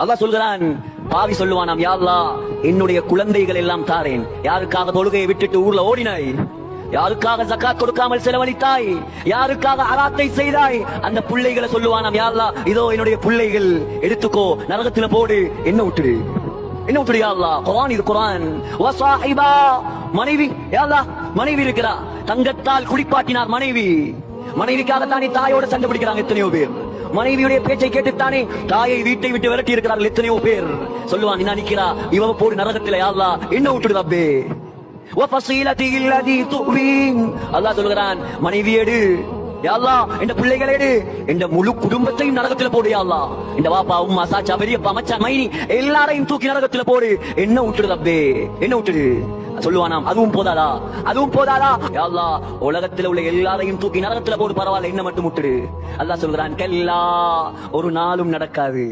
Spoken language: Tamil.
அல்லாஹ் சொல்கிறான் பாவி சொல்லுவானாம் யா என்னுடைய குழந்தைகள் எல்லாம் தாரேன். யாருக்காக தொழுகையை விட்டுட்டு ஊர்ல ஓடினாய்? யாருக்காக ஜக்காத் கொடுக்காமல் செலவழித்தாய்? யாருக்காக அராத்தை செய்தாய்? அந்த பிள்ளைகளை சொல்லுவானாம் யா இதோ என்னுடைய பிள்ளைகள் எடுத்துக்கோ நரகத்துல போடு என்ன விட்டுடு? என்ன விட்டுடு யா குரான் இது குரான் மனைவி யா மனைவி இருக்கிறா. தங்கத்தால் குடிப்பாட்டினார் மனைவி. மனைவிக்காகத்தானே தாயோட சண்டை பிடிக்கிறாங்க எத்தனையோ பேர். மனைவியுடைய பேச்சை கேட்டுத்தானே தாயை வீட்டை விட்டு விரட்டி இருக்கிறார்கள் எத்தனையோ பேர். சொல்லுவான் என்ன நிக்கிறா? இவ போடு நரகத்தில யாருலா என்ன விட்டுடு தப்பே அல்லாஹ் சொல்லுகிறான் மனைவி யாழ்லா இந்த பிள்ளைகளேடு இந்த முழு குடும்பத்தையும் நரகத்துல போடு யாழ்லா இந்த வாப்பா உம்மா சாச்சா பெரியப்பா மச்சா மைனி எல்லாரையும் தூக்கி நரகத்துல போடு. என்ன விட்டுடுது அப்பே என்ன விட்டுடு? சொல்லுவானாம் அதுவும் போதாதா? அதுவும் போதாதா? யாழ்லா உலகத்துல உள்ள எல்லாரையும் தூக்கி நரகத்துல போடு பரவாயில்ல என்ன மட்டும் விட்டுடு. அல்லாஹ் சொல்கிறான் கல்லா ஒரு நாளும் நடக்காது.